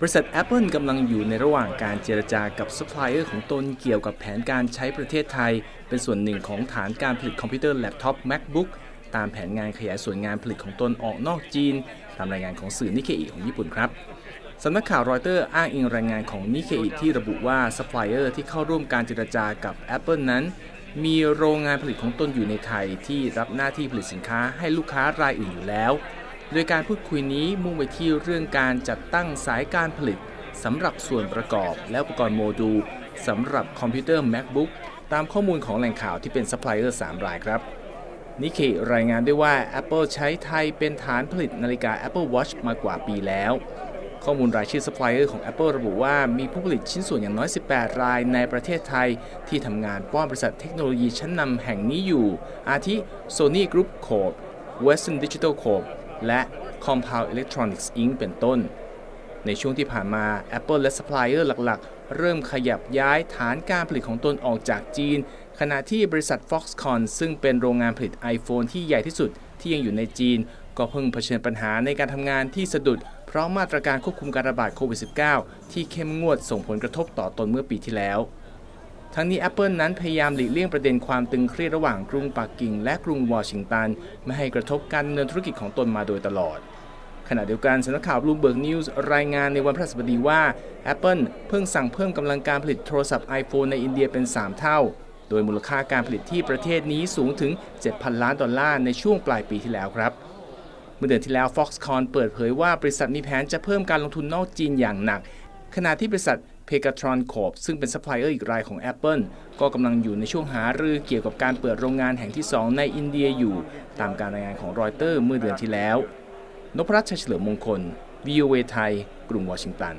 บริษัท Apple กำลังอยู่ในระหว่างการเจรจากับซัพพลายเออร์ของตนเกี่ยวกับแผนการใช้ประเทศไทย เป็นส่วนหนึ่งของฐานการผลิตคอมพิวเตอร์แล็ปท็อป MacBook ตามแผนงานขยายส่วนงานผลิตของตนออกนอกจีน ตามรายงานของสื่อนิเคอิของญี่ปุ่นครับสำนักข่าวรอยเตอร์อ้างอิงรายงานของนิเคอิที่ระบุว่าซัพพลายเออร์ที่เข้าร่วมการเจรจากับ Apple นั้น มีโรงงานผลิตของตนอยู่ในไทยที่รับหน้าที่ผลิตสินค้าให้ลูกค้ารายอื่นอยู่แล้ว โดยการพูดคุยนี้มุ่งไปที่เรื่องการจัดตั้งสายการผลิตสำหรับส่วนประกอบและอุปกรณ์โมดูลสำหรับคอมพิวเตอร์ MacBook ตามข้อมูลของแหล่งข่าวที่เป็นซัพพลายเออร์3รายครับนิเครายงานด้วยว่า Apple ใช้ไทยเป็นฐานผลิตนาฬิกา Apple Watch มากว่าปีแล้ว ข้อมูลรายชื่อซัพพลายเออร์ของ Apple ระบุว่ามีผู้ผลิตชิ้นส่วนอย่างน้อย 18 รายในประเทศไทย ที่ทำงานป้อนบริษัทเทคโนโลยีชั้นนำแห่งนี้อยู่ อาทิ Sony Group Corp Western Digital Corp และ Compound Electronics Inc. เป็นต้น ในช่วงที่ผ่านมา Apple และซัพพลายเออร์หลักๆ เริ่มขยับย้ายฐานการผลิตของตนออกจากจีน ขณะที่บริษัท Foxconn ซึ่งเป็นโรงงานผลิต iPhone ที่ใหญ่ที่สุดที่ยังอยู่ในจีน ก็เพิ่งเผชิญปัญหาในการทำงานที่สะดุด เพราะมาตรการควบคุมการระบาดโควิด -19 ที่เข้มงวดส่งผลกระทบต่อตนเมื่อปีที่แล้ว ทั้งนี้ Apple นั้นพยายามหลีกเลี่ยงประเด็นความตึงเครียดระหว่างกรุงปักกิ่ง และกรุงวอชิงตัน ไม่ให้กระทบการดำเนินธุรกิจของตนมาโดยตลอด ขณะเดียวกันสำนักข่าว Bloomberg News รายงานในวันพฤหัสบดีว่า Apple เพิ่งสั่งเพิ่มกำลังการผลิตโทรศัพท์ iPhone ในอินเดียเป็น 3 เท่า โดยมูลค่าการผลิตที่ประเทศนี้สูงถึง 7,000 ล้านดอลลาร์ในช่วงปลายปีที่แล้วครับเมื่อเดือนที่แล้ว Foxconn เปิดเผยว่าบริษัทมีแผนจะเพิ่มการลงทุนนอกจีนอย่างหนัก ขณะที่บริษัท Pegatron Corp ซึ่งเป็นซัพพลายเออร์อีกรายของ Apple ก็กำลังอยู่ในช่วงหารือเกี่ยวกับการเปิดโรงงานแห่งที่ 2 ในอินเดียอยู่ ตามการรายงานของรอยเตอร์เมื่อเดือนที่แล้ว นพรัชัยเฉลิมมงคล VOA ไทย กรุงวอชิงตัน